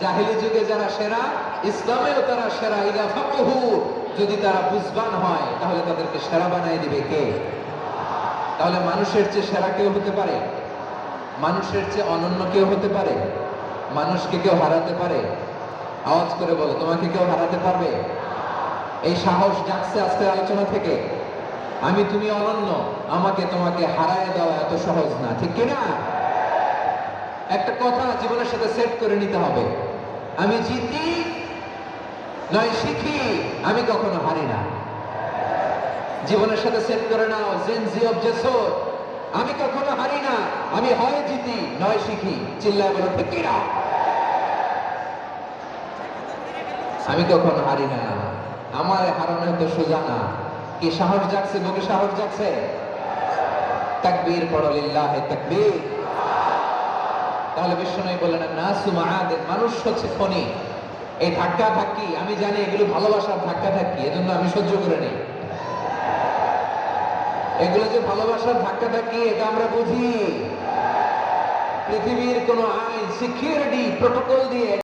জাহিলি যুগে যারা সেরা, ইসলামেও তারা সেরা ইদা ফাকাহু। যদি তারা বুঝবান হয়, তাহলে তাদেরকে সেরা বানায় দিবে কে? তাহলে মানুষের চেয়ে সেরা কেউ হতে পারে? মানুষের চেয়ে অনন্য কেউ হতে পারে? মানুষকে কেউ হারাতে পারে? আওয়াজ করে বলো, তোমাকে কেউ হারাতে পারবে? এই সাহস জাগছে আজকের আলোচনা থেকে। আমি, তুমি অনন্য, আমাকে তোমাকে হারায় দেওয়া এত সহজ না, ঠিক কিনা? একটা কথা জীবনের সাথে সেট করে নিতে হবে। আমি জিতি, নয় শিখি, আমি কখনো হারি না। জীবনের সাথে সেট করে নাও জেনজি অফ জেসর আমি কখনো হারি না, আমি হয় জিতি, নয় শিখি। চিল্লায় বলো, ঠিক আমি কখনো হারি না। আমার হারানো তো সোজা না। কি সাহস জাগছে, বুকে সাহস জাগছে? তাকবীর পড়ো লিল্লাহে তাকবীর। তাহলে বিষ্ণু বললেন, না সুমাহাদের মানুষ হচ্ছে খনি এই ধাক্কা ধাক্কি আমি জানি এগুলো ভালোবাসার ধাক্কা ধাক্কি এজন্য আমি সহ্য করে নিই। এগুলো যে ভালোবাসার ধাক্কা ধাক্কি এটা আমরা বুঝি। পৃথিবীর কোন আইন সিকিউরিটি প্রোটোকল দিয়ে